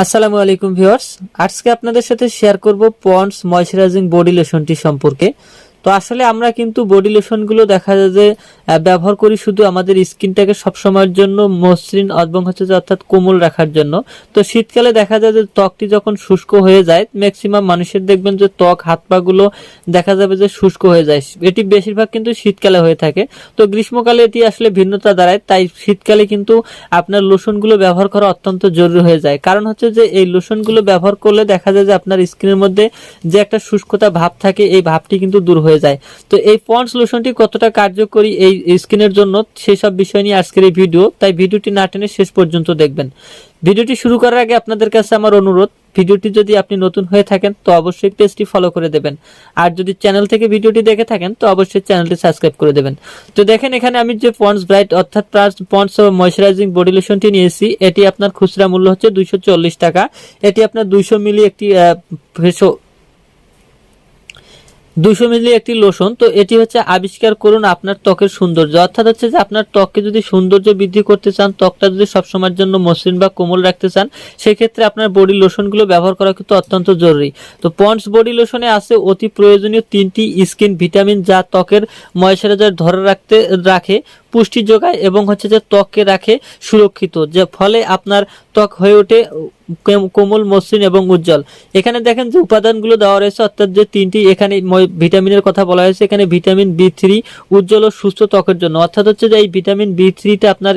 আসসালামু আলাইকুম ভিউয়ার্স। আজকে আপনাদের সাথে শেয়ার করব পন্ডস ময়শ্চারাইজিং বডি লোশনটি সম্পর্কে। তো আসলে আমরা কিন্তু বডি লোশনগুলো দেখা যায় যে ব্যবহার করি শুধু আমাদের স্কিনটাকে সবসময়ের জন্য মসৃণ এবং হচ্ছে যে অর্থাৎ কোমল রাখার জন্য। তো শীতকালে দেখা যায় যে ত্বকটি যখন শুষ্ক হয়ে যায় ম্যাক্সিমাম মানুষের দেখবেন যে ত্বক, হাত পাগুলো দেখা যাবে যে শুষ্ক হয়ে যায়। এটি বেশিরভাগ কিন্তু শীতকালে হয়ে থাকে। তো গ্রীষ্মকালে এটি আসলে ভিন্নতা দাঁড়ায়, তাই শীতকালে কিন্তু আপনার লোশনগুলো ব্যবহার করা অত্যন্ত জরুরি হয়ে যায়। কারণ হচ্ছে যে এই লোশনগুলো ব্যবহার করলে দেখা যায় যে আপনার স্কিনের মধ্যে যে একটা শুষ্কতা ভাব থাকে, এই ভাবটি কিন্তু দূর হয়ে যায়। তো এই পন্ডস লোশনটি কতটা কার্যকরী এই স্কিনের জন্য সেসব বিষয় নিয়ে আজকের এই ভিডিও তাই ভিডিওটি না টেনে শেষ পর্যন্ত দেখবেন। ভিডিওটি শুরু করার আগে আপনাদের কাছে আমার অনুরোধ ভিডিওটি যদি আপনি নতুন হয়ে থাকেন, তো অবশ্যই পেজটি ফলো করে দেবেন। আর যদি চ্যানেল থেকে ভিডিওটি দেখে থাকেন, তো অবশ্যই চ্যানেলটি সাবস্ক্রাইব করে দেবেন। তো দেখেন, এখানে আমি যে পন্ডস ব্রাইট অর্থাৎ পন্ডস ময়শ্চারাইজিং বডি লোশনটি নিয়েছি। এটি আপনার খুচরা মূল্য হচ্ছে দুইশো চল্লিশ টাকা। এটি আপনার দুইশো মিলি একটি ফেসো দুশো মিলি একটি লোশন তো এটি হচ্ছে আবিষ্কার করুন আপনার ত্বকের সৌন্দর্য। অর্থাৎ হচ্ছে যে আপনার ত্বককে যদি সৌন্দর্য বৃদ্ধি করতে চান, ত্বকটা যদি সবসময়ের জন্য মসৃণ বা কোমল রাখতে চান, সেক্ষেত্রে আপনার বডি লোশনগুলো ব্যবহার করা কিন্তু অত্যন্ত জরুরি। তো পন্ডস বডি লোশনে আছে অতি প্রয়োজনীয় তিনটি স্কিন ভিটামিন যা ত্বকের ময়শ্চারাইজার ধরে রাখতে, রাখে। পুষ্টি যোগায় এবং হচ্ছে যে ত্বককে রাখে সুরক্ষিত, যে ফলে আপনার ত্বক হয়ে ওঠে কেম- কোমল, মসৃণ এবং উজ্জ্বল। এখানে দেখেন যে উপাদানগুলো দেওয়া রয়েছে, অর্থাৎ যে তিনটি, এখানে ভিটামিনের কথা বলা হয়েছে, এখানে ভিটামিন বি থ্রি উজ্জ্বল ও সুস্থ ত্বকের জন্য। অর্থাৎ হচ্ছে যে এই ভিটামিন বি থ্রিটা আপনার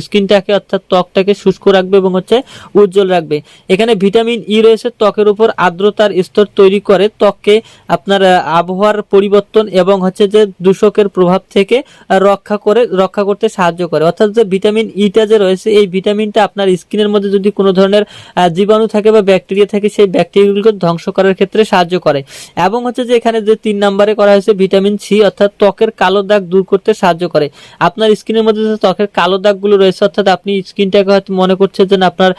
স্কিনটাকে অর্থাৎ ত্বকটাকে শুষ্ক রাখবে এবং হচ্ছে উজ্জ্বল রাখবে। এখানে ভিটামিন ই রয়েছে, ত্বকের উপর আর্দ্রতার স্তর তৈরি করে ত্বককে আপনার, আবহাওয়ার পরিবর্তন এবং হচ্ছে যে দূষকের প্রভাব থেকে রক্ষা করে রক্ষা করতে সাহায্য করে। অর্থাৎ যে ভিটামিন ইটা যে রয়েছে, এই ভিটামিনটা আপনার স্কিনের মধ্যে যদি কোনো ধরনের জীবাণু থাকে বা ব্যাকটেরিয়া থাকে, সেই ব্যাকটেরিয়াগুলোকে ধ্বংস করার ক্ষেত্রে সাহায্য করে। এবং হচ্ছে যে এখানে যে তিন নম্বরে করা হয়েছে ভিটামিন সি অর্থাৎ ত্বকের কালো দাগ দূর করতে সাহায্য করে। আপনার স্কিনের মধ্যে যে ত্বকের কালো দাগগুলো রয়েছে, অর্থাৎ আপনি স্কিনটাকে হয়তো মনে করছেন যে আপনার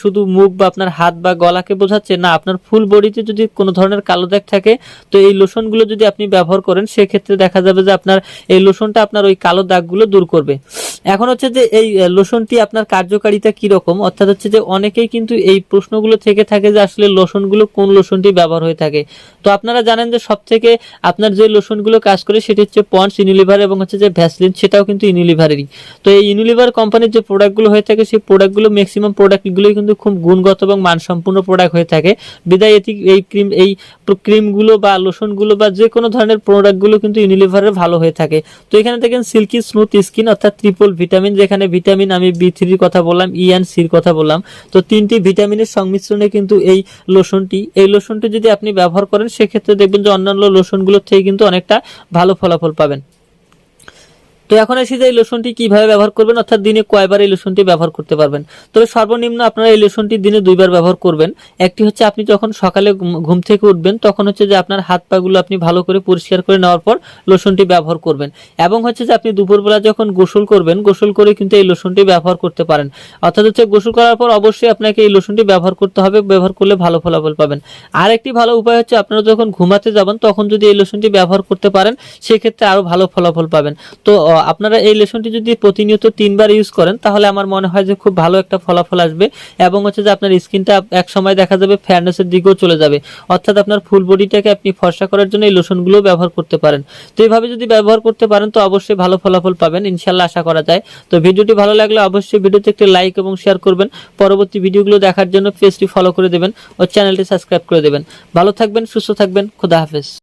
শুধু মুখ বা আপনার হাত বা গলাকে বোঝাচ্ছে, না, আপনার ফুল বডিতে যদি কোনো ধরনের কালো দাগ থাকে, তো এই লোশনগুলো যদি আপনি ব্যবহার করেন, সেক্ষেত্রে দেখা যাবে যে আপনার এই লোশনটা আপনার ওই কালো দাগগুলো দূর করবে। এখন হচ্ছে যে এই লোশনটি আপনার কার্যকারিতা কি রকম অর্থাৎ হচ্ছে যে অনেকেই কিন্তু এই প্রশ্নগুলো থেকে থাকে যে আসলে লোশনগুলো কোন লোশনটি ব্যবহার হয়ে থাকে। তো আপনারা জানেন যে সব থেকে আপনার যে লোশনগুলো কাজ করে সেটি হচ্ছে পন্স, ইউনিলিভার এবং হচ্ছে যে ভ্যাসলিন, সেটাও কিন্তু ইউনিলিভারেরই। তো এই ইউনিলিভার কোম্পানির যে প্রোডাক্টগুলো হয়ে থাকে, সেই প্রোডাক্টগুলো ম্যাক্সিমাম প্রোডাক্টগুলোই কিন্তু খুব গুণগত এবং মানসম্পন্ন প্রোডাক্ট হয়ে থাকে। বিদায়, এটি, এই ক্রিম, এই ক্রিমগুলো বা লোশনগুলো বা যে কোনো ধরনের প্রোডাক্টগুলো কিন্তু ইউনিলিভারের ভালো হয়ে থাকে। তো এখানে দেখেন সিল্কি স্মুথ স্কিন, অর্থাৎ ট্রিপল ভিটামিন, যেখানে ভিটামিন আমি বি থ্রির কথা বললাম ই অ্যান্ড সির কথা বললাম। তো তিনটি ভিটামিনের সংমিশ্রণে কিন্তু এই লোশনটি এই লোশনটি যদি আপনি ব্যবহার করেন, সেক্ষেত্রে দেখবেন যে অন্যান্য লোশনগুলোর থেকে কিন্তু অনেকটা ভালো ফলাফল পাবেন। তো এখন এসে যে এই লোশনটি কীভাবে ব্যবহার করবেন, অর্থাৎ দিনে কয়বার এই লোশনটি ব্যবহার করতে পারবেন? তবে সর্বনিম্ন আপনারা এই লোশনটি দিনে দুইবার ব্যবহার করবেন। একটি হচ্ছে আপনি যখন সকালে ঘুম- থেকে উঠবেন, তখন হচ্ছে যে আপনার হাত পাগুলো আপনি ভালো করে পরিষ্কার করে নেওয়ার পর লোশনটি ব্যবহার করবেন। এবং হচ্ছে যে আপনি দুপুরবেলা যখন গোসল করবেন, গোসল করে কিন্তু এই লোশনটি ব্যবহার করতে পারেন। অর্থাৎ হচ্ছে গোসল করার পর অবশ্যই আপনাকে এই লোশনটি ব্যবহার করতে হবে, ব্যবহার করলে ভালো ফলাফল পাবেন। আর একটি ভালো উপায় হচ্ছে আপনারা যখন ঘুমাতে যাবেন, তখন যদি এই লোশনটি ব্যবহার করতে পারেন, সেক্ষেত্রে আরও ভালো ফলাফল পাবেন। তো আপনারা এই লেসনটি যদি প্রতিনিয়ত তিনবার ইউজ করেন, তাহলে আমার মনে হয় যে খুব ভালো একটা ফলাফল আসবে এবং হচ্ছে যে আপনার স্কিনটা এক সময় দেখা যাবে ফেয়ারনেসের দিকেও চলে যাবে। অর্থাৎ আপনার ফুল বডিটাকে আপনি ফর্সা করার জন্য এই লোশনগুলো ব্যবহার করতে পারেন। তো এইভাবে যদি ব্যবহার করতে পারেন, তো অবশ্যই ভালো ফলাফল পাবেন ইনশাল্লাহ আশা করা যায়। তো ভিডিওটি ভালো লাগলে অবশ্যই ভিডিওতে একটি লাইক এবং শেয়ার করবেন। পরবর্তী ভিডিওগুলো দেখার জন্য পেজটি ফলো করে দেবেন ও চ্যানেলটি সাবস্ক্রাইব করে দেবেন। ভালো থাকবেন, সুস্থ থাকবেন, খুদা হাফেজ।